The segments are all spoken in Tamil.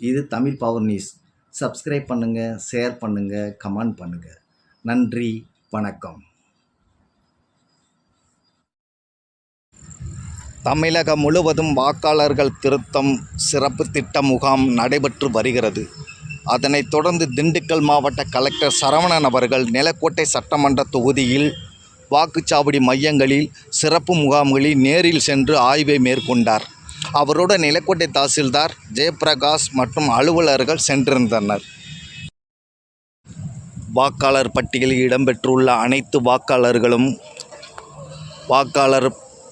இது தமிழ் பவர் நியூஸ் சப்ஸ்கிரைப் பண்ணுங்கள் ஷேர் பண்ணுங்கள் கமெண்ட் பண்ணுங்கள் நன்றி வணக்கம். தமிழகம் முழுவதும் வாக்காளர்கள் திருத்தம் சிறப்பு திட்ட முகாம் நடைபெற்று வருகிறது. அதனைத் தொடர்ந்து திண்டுக்கல் மாவட்ட கலெக்டர் சரவணன் அவர்கள் நிலக்கோட்டை சட்டமன்ற தொகுதியில் வாக்குச்சாவடி மையங்களில் சிறப்பு முகாம்களில் நேரில் சென்று ஆய்வை மேற்கொண்டார். அவருடன் நிலக்கோட்டை தாசில்தார் ஜெயபிரகாஷ் மற்றும் அலுவலர்கள் சென்றிருந்தனர். வாக்காளர் பட்டியலில் இடம்பெற்றுள்ள அனைத்து வாக்காளர்களும் வாக்காளர்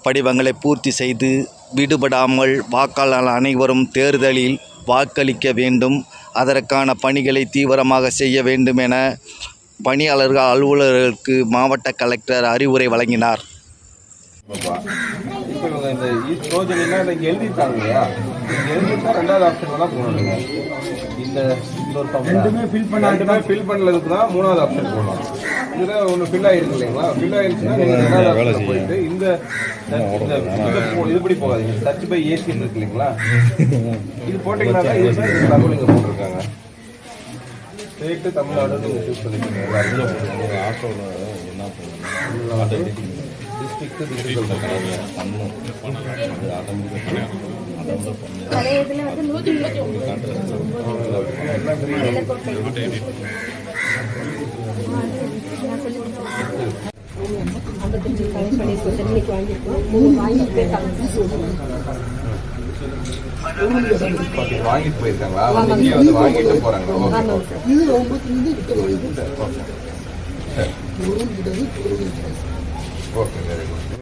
படிவங்களை பூர்த்தி செய்து விடுபடாமல் வாக்காளர் அனைவரும் தேர்தலில் வாக்களிக்க வேண்டும். அதற்கான பணிகளை தீவிரமாக செய்ய வேண்டும் என பணியாளர்கள் அலுவலர்களுக்கு மாவட்ட கலெக்டர் அறிவுரை வழங்கினார். இவங்க இந்த ரோஜனிலாம் இங்கே எழுதிட்டாங்க இல்லையா? எழுதிட்டா ரெண்டாவது ஆப்ஷன் தான் போகணுங்க இந்த ரெண்டுமே ஃபில் பண்ண ரெண்டுமே ஃபில் பண்ணதுக்கு தான் மூணாவது ஆப்ஷன் போகணும் இதில் ஒன்று ஃபில் ஆயிருக்கு இல்லைங்களா? ஃபில் ஆயிருச்சுன்னா நீங்கள் ரெண்டாவது ஆப்ஷன் போயிட்டு இந்த இதுபடி போகாதீங்க. சர்ச் பை ஏசின்னு இருக்கு இல்லைங்களா? இது போட்டிங்கன்னா தான் இது தகவல் இங்கே போட்டிருக்காங்க. ஸ்டேட்டு தமிழ்நாடு நீங்கள் சூஸ் பண்ணிக்கோங்க ஆட்டோவில் என்ன பண்ணுங்க டிஸ்ட்ரிக்ட் பழைய இதுல வந்து அது ஆட்டோமேட்டிக்காக சொசைட்டிக்கு வாங்கியிருக்கோம் வாங்கிட்டு போயிருக்காங்களா வாங்கிட்டு போறாங்க ஓகே ஓகே Fucking everyone.